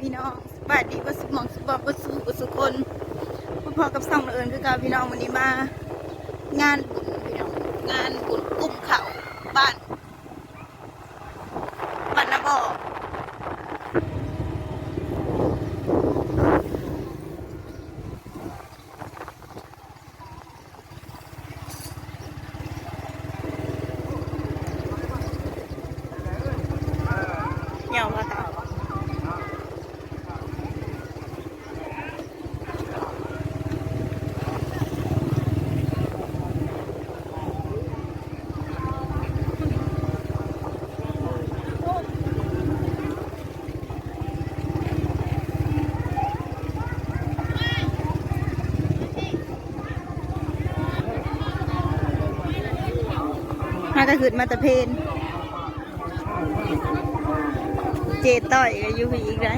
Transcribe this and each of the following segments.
พี่น้องสบายดีก็สมองสบายก็สู้กับสุคนพ่อๆกับสองเอิญคือการพี่น้องวันนี้มา งานบุญพี่น้องงานบุญกุ้มเขาบ้านนาบ่อเหี่ยวมาค่ะ มาก็ขึ้นมาแตะเพนเจต้อยก็อยู่อีกได้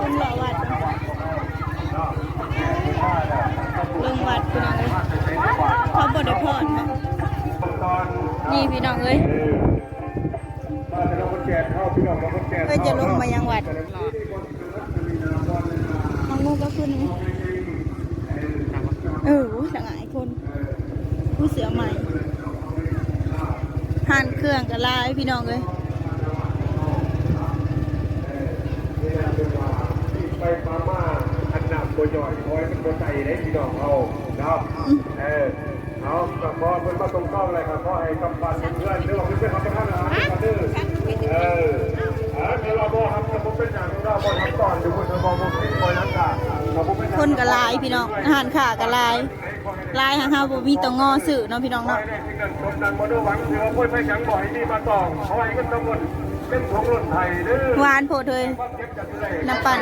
คุณหล่อวัดลงวัดพี่น้องเอ้ยเขาบไดพอดเนาะนี่พี่น้องเอ้ยเอ้ยจะลงมายังวัดมังงูก็ขึ้น เออโอ้ยหลายคนผู้เสือใหม่หันเครื่องกับลายพี่น้องเลยไปมาม่าอันหนักตัวย่อยคอยเป็นตัวใจได้พี่น้องเอาเนาะเออเอากับพอเพิ่นมาตรงต้องอะไรครับพ่อไอ้กำปั้นเพื่อนหรือว่าเพื่อนเขาไปทำอาหารกันดื้อเออ เออเดี๋ยวเราบอกครับเราเป็นอย่างเราบอกทำก่อนเดี๋ยวคุณจะบอกผมที่คอยนั้นกันเราบอกเป็นคนกับลายพี่น้องหันขากับลายลายหางหาบ่มีตัวงอสื่อเนาะพี่น้องคอเนาะยได้ที่นั่นคนนั้นมาดูหวังเดี๋ยวพ่อไปยังบ่อยนี่มาตองเพราะไอ้เงินทั้งหมดเป็นของรุ่นไทยเด้อหวานโพดเลยน้ำปั่น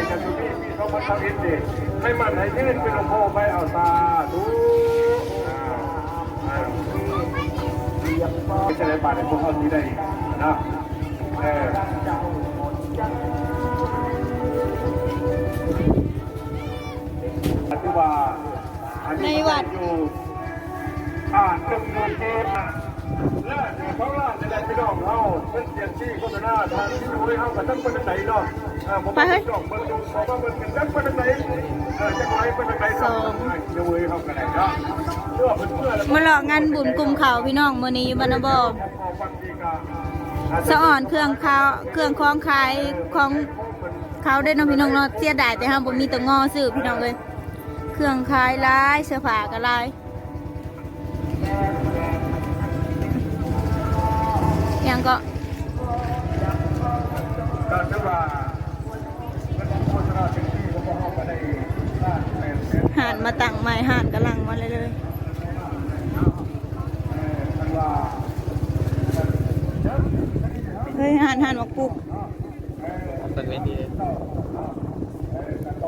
เขามาทำอินดีให้มันให้ยื่นเป็นหลวงพ่อไปเอาตาดูไม่ใช่ในป่าในพวกเขาที่ได้นะเออ ปัจจุบันอันนี้อยู่อ่าหนึ่งมื่นเกมนะเลิศของเราในแดนพี่น้องเราเป็นเสียงที่โฆษณาทางที่ดูให้เขากับทั้งคนทั้งไหนเนาะผมไม่ต้องมันดูเพราะว่ามันเป็นทั้งคนทั้งไหนเออจะไว้เป็นไหนสองเดี๋ยวเว้ยเขากันไหนเนาะเพื่อเป็นเพื่อแล้วมาหลอกงานบุญกลุ่มเขาวพี่น้องมือนี้อยู่บ้านนาบ่อก สะอ่อนเครื่องข้าเครื่องคล้องขายของเขาได้น้องพี่น้องเนาะเสียดายแต่ห้ามบ่มีตัวงอซื้อพี่น้องเลยเครื่องขายลายเสื้อผ้าก็ลายยังก็ก็ถือว่าเป็นโฆษณาสิ่งก็ห่านมาตั้งใหม่ห่านกำลังมาเลยเลย ฮ้ยห่านห่านมาปลูกเป็นเวที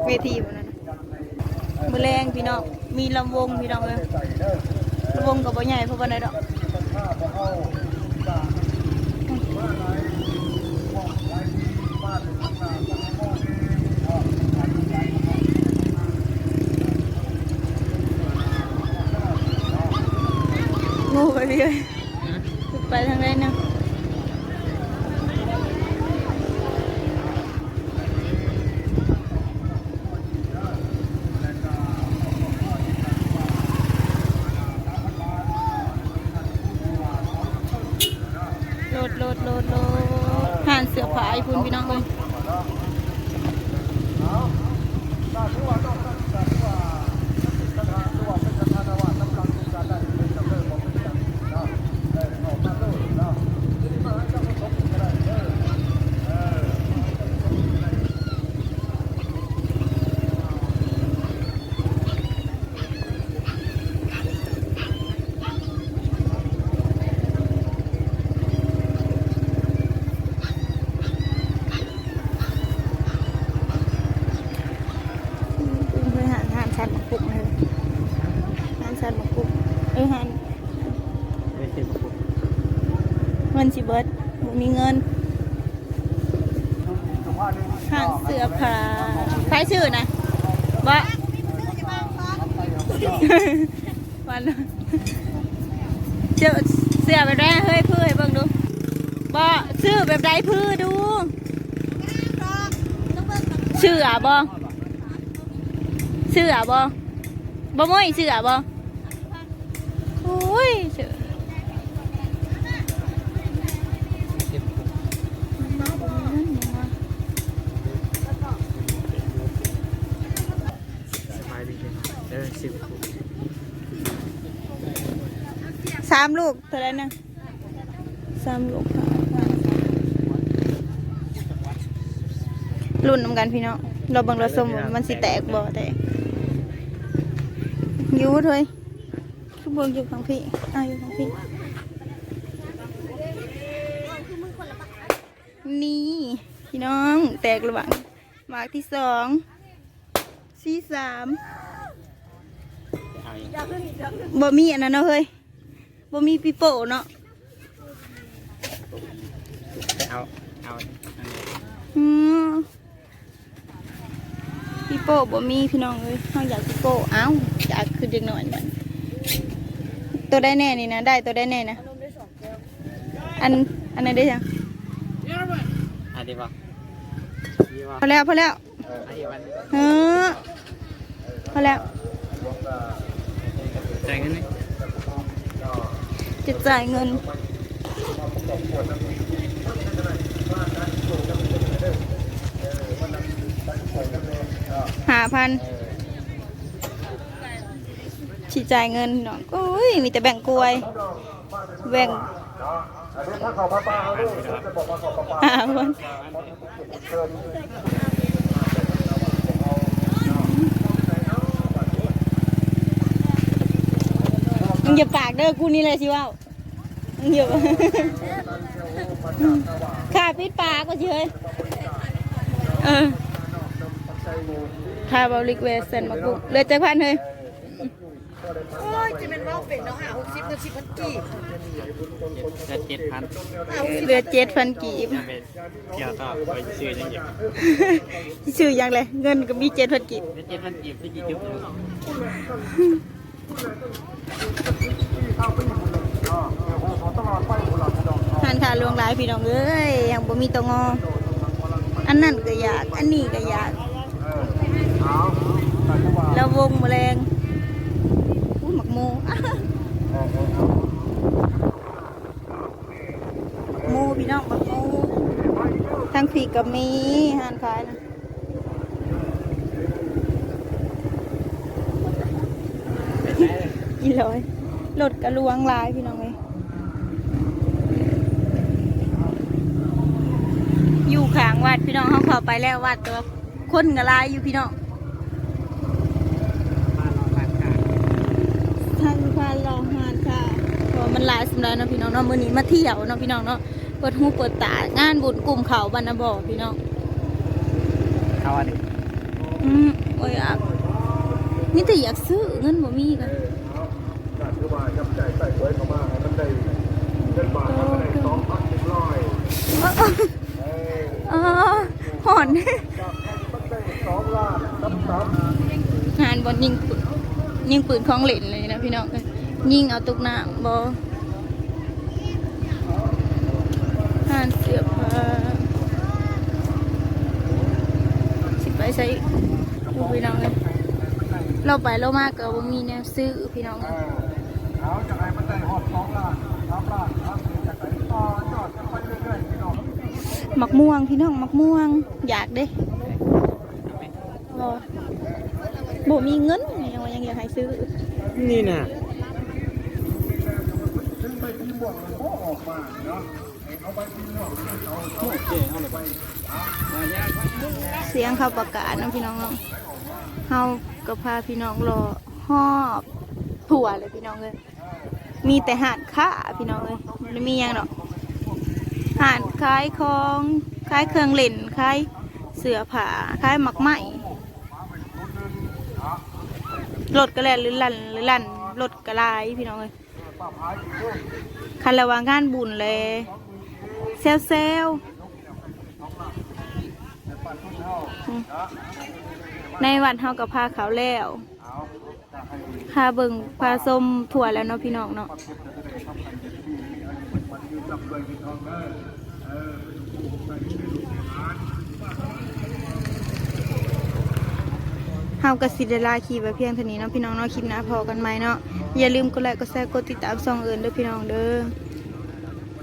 เวทีวันนั้นน่ะมือแรงพี่น้อง มีลำวงพี่น้องเลยลำวงกับบ่ใหญ่เพราะว่าไหนดอกงูไปเรื่อยไปทางไหนนะโลดโลดโลดโลดห่านเสือผายคุณพี่น้องเลย เคยหันหันชันมาปลุกเลยหันชันมาปลุกเออหัน เวทีประกวด เงินสิเบิดบ่มีเงินหันเสื้อผ้าใครชื่อนะบ่วันเจอเสื้อไปได้เฮ้ยพื่อให้เบิ่งดูบ่ซื้อแบบใดพื้อดูเชื่อบ่เชื่อบ่บ่ม้อยเชื่อบ่โอ้ยเชื่อ สิบหกสบายดีเลยเออสิบหก สามลูกเท่าไหรนะสามลูกค่ะรุ่นนำกันพี่น้องเราเบังเราสมว่ามันสิแตกบ่แตกอยู่เถอยทุกเบิ่งอยู่ข้างพี่อ่าอยู่ข้างพี่ นี่พี่น้องแตกระหว่างหมากที่สองสี่สามเอาอีกบ่มีอันนั้นเนาะเฮ้ย บ่มีปีโป้เนาะเอาเอาอันนี้อืมปีโป้บ่มีพี่น้องเอ้ยเฮาอยากปีโป้เอ้าอยากคือเด็กน้อยมันตัวได้แน่นี่นะได้ตัวได้แน่นะอันอันไหนได้ยังอันนี้ป่ะนี่ป่ะพอแล้วพอแล้วอันนี้วันเออพอแล้วจ่ายเงินไหม จะจ่ายเงินห้าพันฉีจ่ายเงินน้องโอ้ย มีแต่แบ่งกล้วย แบ่งอันนี้ถ้าเขาพระป้าเขาด้วยจะบอกว่าเขาพระป้าห้าพัน เกิน มึง อย่าปากเด้อกูนี่เลยสิว่าวมึงอย่าข้าปิดปากก็เฉยเออข้าบริกเวสเซนมากูเหลือจักพันเลยโอ้ยจะเป็นว่าเป็นเนาะหาหกสิบเงินสิบพันกี่เจ็ดเจ็ดพันเหลือเจ็ดพันกีบจะเป็นเกี่ยวต่อไปซื้อยังไงชื่อยังเลยเงินก็มีเจ็ดพันกีบเจ็ดพันกีบที่กี่จุด หันขาลวงหลายพี่น้องเอ้ยยังบ่มีตงออันนั้นก็อยาก อันนี้ก็อยากแล้ววงแมลงอุ้ยหมักโมโมพี่น้องหมักโมทั้งผีก็มีหันขายนะ อีร้อยรถกระลวงหลายพี่น้องเลยอยู่ข้างวัดพี่น้องเขาเข้าไปแล้ววัดแตัวาคนกระลายอยู่พี่น้องบ้านเราราคาทางพานรอหานค่ะเพราะว่ามันหลายสำหรับเนาะพี่น้องเนาะมื้อนี้มาเที่ยวเนาะพี่น้องเนาะเปิดหูเปิดตางานบุญกลุ่มเขาบรรณบ่อพี่น้องเอาอันนี้อืมโอ้ยอะนี่แต่อยากซื้อเงินบ่มีกัน การที่ว่ายับใจใส่ไว้เข้ามาให้มันได้เงินบาทมันได้สองพันสิบร้อย อ๋อหอน มันได้สองล้านซ้ำ งาน บอลยิงปืนยิงปืนของเล่นเลยนะพี่น้องเอ้ยยิงเอาตุกน้ำบอหานเสื้อผ้าสิไปใส่ดูพี่น้องเลยเราไปเรามากก็บ่มีแนวซื้อพี่น้องเอ้ยเอาจากไหนมันได้หอดสองล้านสามล้านสามสิบจากไหนต่อยอดไปเรื่อยๆพี่น้องมักม่วงพี่น้องมักม่วงอยากเด้ บอบ่มีเงินยังว่ายังอยากให้ซื้อ นี่น่ะถึงไปที่ม่วงมันก็ออกมาเนาะเอาไปที่ม่วงเอาเอาเจ๊เอาเลยไปเสียงเขาประกาศเนาะพี่น้องเนาะเฮาก็พาพี่น้องรอหอบถั่วเลยพี่น้องเลยมีแต่หาดค้าพี่น้องเลยไม่มีหยังหรอกหาดขายของขายเครื่องเล่นขายเสื้อผ้าขายหมักไหม รถก็แล่นหรือลั่นหรือลั่นรถก็หลายพี่น้องเลยคันระว่างงานบุญเลยเซลเซลในวันเฮากับพาเขาแล้วพาเบิ่งพาส้มถั่วแล้วเนาะพี่น้องเนาะ เฮากับสิเดลาขี่ไปเพียงเท่านี้เนาะพี่น้องเนาะคลิปหน้าพอกันไหมเนาะอย่าลืมกดไลค์กดแชร์กดติดตามซองเอิญเด้อพี่น้องเด้อ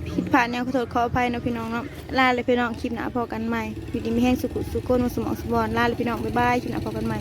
ผิดพลาดเนี่ยขอโทษขออภัยเนาะพี่น้องเนาะลาเลยพี่น้องคลิปหน้าพอกันใหม่อยู่ดีมีแห้งสุขุสุขคนมาสมองสมบอนลาเลยพี่น้องบ๊ายบายคลิปหน้าพอกันใหม่